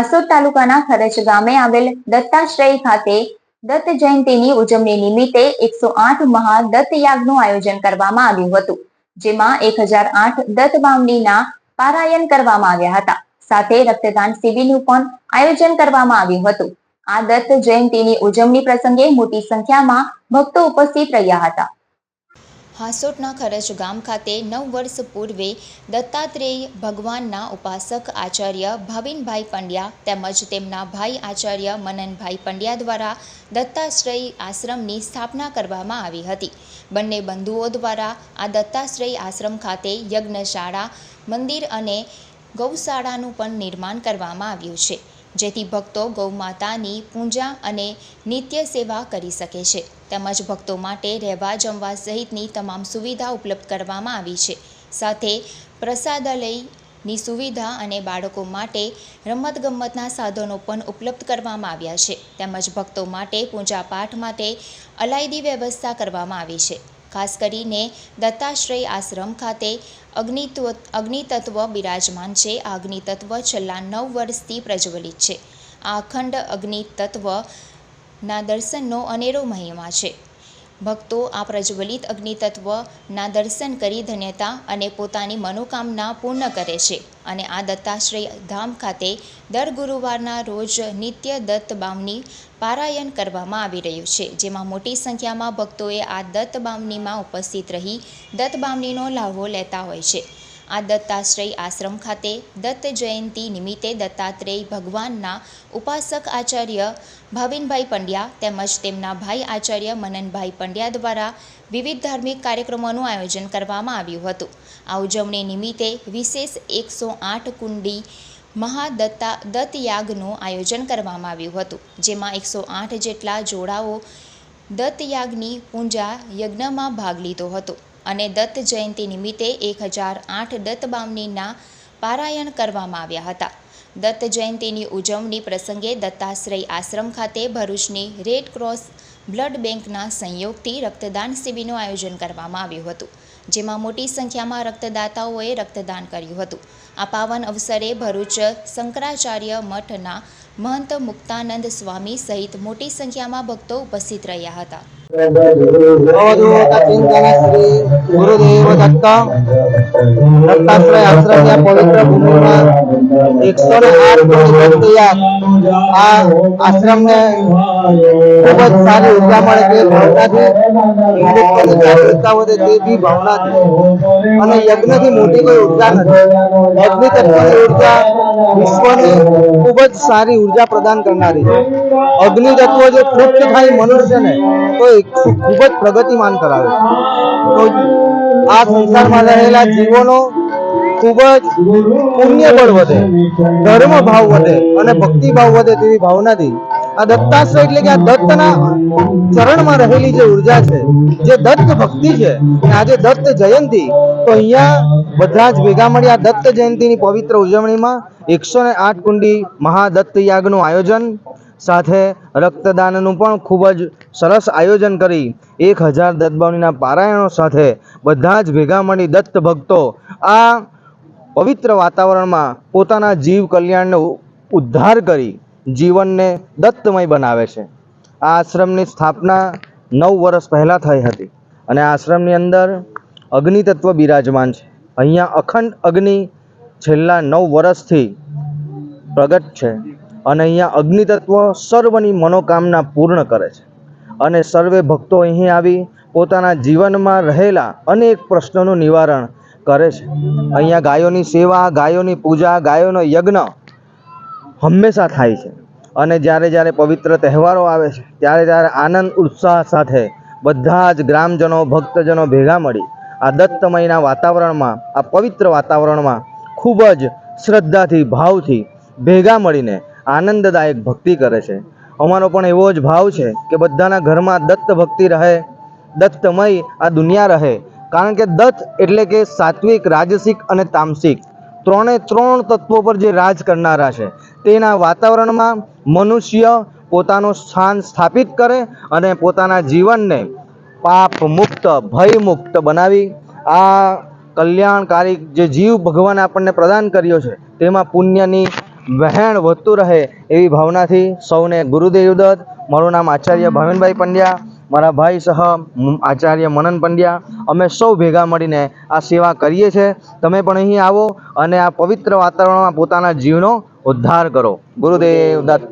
આસોદ તાલુકાના ખરચ ગામે આવેલ દત્તાશ્રય ખાતે દત્ત જયંતિની ઉજવણી નિમિત્તે એકસો આઠ મહા દત્ત યાગનું આયોજન કરવામાં આવ્યું હતું, જેમાં એક હજાર આઠ દત્ત બાવનીના પારાયણ કરવામાં આવ્યા હતા. સાથે રક્તદાન શિબિરનું પણ આયોજન કરવામાં આવ્યું હતું. આ દત્ત જયંતિની ઉજવણી પ્રસંગે મોટી સંખ્યામાં ભક્તો ઉપસ્થિત રહ્યા હતા. હાસોટના ખરચ ગામ ખાતે નવ વર્ષ પૂર્વે દત્તાત્રેય ભગવાનના ઉપાસક આચાર્ય ભાવિનભાઈ પંડ્યા તેમજ તેમના ભાઈ આચાર્ય મનનભાઈ પંડ્યા દ્વારા દત્તાશ્રય આશ્રમની સ્થાપના કરવામાં આવી હતી. બંને બંધુઓ દ્વારા આ દત્તાશ્રય આશ્રમ ખાતે યજ્ઞશાળા, મંદિર અને ગૌશાળાનું પણ નિર્માણ કરવામાં આવ્યું છે. જેથી ભક્તો ગૌમાતાની પૂજા અને નિત્ય સેવા કરી શકે છે. તેમજ ભક્તો માટે રહેવા જમવા સહિતની તમામ સુવિધા ઉપલબ્ધ કરવામાં આવી છે. સાથે પ્રસાદાલયની સુવિધા અને બાળકો માટે રમતગમતના સાધનો પણ ઉપલબ્ધ કરવામાં આવ્યા છે. તેમજ ભક્તો માટે પૂજાપાઠ માટે અલાયદી વ્યવસ્થા કરવામાં આવી છે. ખાસ કરીને દત્તાશ્રય આશ્રમ ખાતે અગ્નિત્વ, અગ્નિતત્વ બિરાજમાન છે. આ અગ્નિતત્વ છેલ્લા નવ વર્ષથી પ્રજ્વલિત છે. આ અખંડ અગ્નિતત્વના દર્શનનો અનેરો મહિમા છે. ભક્તો આ પ્રજ્વલિત અગ્નિતત્વના દર્શન કરી ધન્યતા અને પોતાની મનોકામના પૂર્ણ કરે છે અને આ દત્તાશ્રય ધામ ખાતે દર ગુરુવારના રોજ નિત્ય દત્ત બામની પારાયણ કરવામાં આવી રહ્યું છે, જેમાં મોટી સંખ્યામાં ભક્તોએ આ દત્ત બામનીમાં ઉપસ્થિત રહી દત્ત બામનીનો લાભો લેતા હોય છે. આ દત્તાશ્રય આશ્રમ ખાતે દત્ત જયંતિ નિમિત્તે દત્તાત્રેય ભગવાનના ઉપાસક આચાર્ય ભાવિનભાઈ પંડ્યા તેમજ તેમના ભાઈ આચાર્ય મનનભાઈ પંડ્યા દ્વારા વિવિધ ધાર્મિક કાર્યક્રમોનું આયોજન કરવામાં આવ્યું હતું. આ ઉજવણી નિમિત્તે વિશેષ એકસો આઠ કુંડી મહાદત્તા દત્તયાગનું આયોજન કરવામાં આવ્યું હતું. જેમાં એકસો આઠ જેટલા જોડાઓ દત્તયાગની પૂજા યજ્ઞમાં ભાગ લીધો હતો. અને દત્ત જયંતિ નિમિત્તે એક હજાર આઠ દત્ત બાવનીના પારાયણ કરવામાં આવ્યા હતા. દત્ત જયંતિની ઉજવણી પ્રસંગે દત્તાશ્રય આશ્રમ ખાતે ભરૂચની રેડ ક્રોસ બ્લડ બેંકના સંયોગથી રક્તદાન શિબિરનું આયોજન કરવામાં આવ્યું હતું, જેમાં મોટી સંખ્યામાં રક્તદાતાઓએ રક્તદાન કર્યું હતું. આ પાવન અવસરે ભરૂચ શંકરાચાર્ય મઠના મહંત મુક્તાનંદ સ્વામી સહિત મોટી સંખ્યામાં ભક્તો ઉપસ્થિત રહ્યા હતા. શ્રી ગુરુદેવ દત્ત દત્તાશ્રય આશ્રમને ઊર્જા અને મોટી કોઈ ઊર્જા નથી તત્વની ઊર્જા વિશ્વને ખૂબ જ સારી ઊર્જા પ્રદાન કરનારી અગ્નિ તત્વ જો તૃપ્ત થાય મનુષ્યને, તો ખૂબ જ પ્રગતિમાન કરાવે છે. તો આ સંસારમાં રહેલા જીવોનો ખૂબ જ પુણ્ય બળ વધે, ધર્મ ભાવ વધે અને ભક્તિ ભાવ વધે તેવી ભાવનાથી આ દત્તાશ્રય એટલે કે આ દત્તના ચરણમાં રહેલી જે ઊર્જા છે, જે દત્ત ભક્તિ છે આજે દત્ત જયંતિ, તો અહીંયા બધા જ ભેગા મળી આ દત્ત જયંતિની પવિત્ર ઉજવણીમાં એકસો ને આઠ કુંડી મહાદત્ત યાગનું આયોજન, સાથે રક્તદાનનું પણ ખૂબ જ સરસ આયોજન કરી. એક હજાર દત્તબાવનીના પારાયણો સાથે બધા જ ભેગા મળી દત્ત ભક્તો આ પવિત્ર વાતાવરણમાં પોતાના જીવ કલ્યાણનો ઉદ્ધાર કરી જીવનને દત્તમય બનાવે છે. આ આશ્રમની સ્થાપના નવ વર્ષ પહેલાં થઈ હતી અને આશ્રમની અંદર અગ્નિ બિરાજમાન છે. અહીંયા અખંડ અગ્નિ છેલ્લા નવ વર્ષથી પ્રગટ છે અને અહીંયા અગ્નિ સર્વની મનોકામના પૂર્ણ કરે છે. અને સર્વે ભક્તો અહીં આવી પોતાના જીવનમાં રહેલા અનેક પ્રશ્નોનું નિવારણ કરે છે. અહીંયા ગાયોની સેવા, ગાયોની પૂજા, ગાયોનો યજ્ઞ હંમેશા થાય છે. અને જ્યારે જ્યારે પવિત્ર તહેવારો આવે છે, ત્યારે ત્યારે આનંદ, ઉત્સાહ સાથે બધા જ ગ્રામજનો, ભક્તજનો ભેગા મળી આ દત્તમયના વાતાવરણમાં, આ પવિત્ર વાતાવરણમાં ખૂબ જ શ્રદ્ધાથી, ભાવથી ભેગા મળીને આનંદદાયક ભક્તિ કરે છે. અમારો પણ એવો જ ભાવ છે કે બધાના ઘરમાં દત્ત ભક્તિ રહે, દત્તમય આ દુનિયા રહે. કારણ કે દત્ત એટલે કે સાત્વિક, રાજસિક અને તામસિક. ત્રણે ત્રણ તત્વો પર જે રાજ કરનારા છે, તેના વાતાવરણમાં મનુષ્ય પોતાનું સ્થાન સ્થાપિત કરે અને પોતાના જીવનને પાપ મુક્ત ભય મુક્ત બનાવી. આ કલ્યાણકારી જે જીવ ભગવાન આપણને પ્રદાન કર્યો છે, તેમાં પુણ્યની વહેણ વધતું રહે એવી ભાવનાથી સૌને ગુરુદેવ દત્ત. મારું નામ આચાર્ય ભાવિનભાઈ પંડ્યા, મારા ભાઈ સહ આચાર્ય મનન પંડ્યા. અમે સૌ ભેગા મળીને આ સેવા કરીએ છીએ. તમે પણ અહીં આવો અને આ પવિત્ર વાતાવરણમાં પોતાના જીવનો ઉદ્ધાર કરો. ગુરુદેવ દત્ત.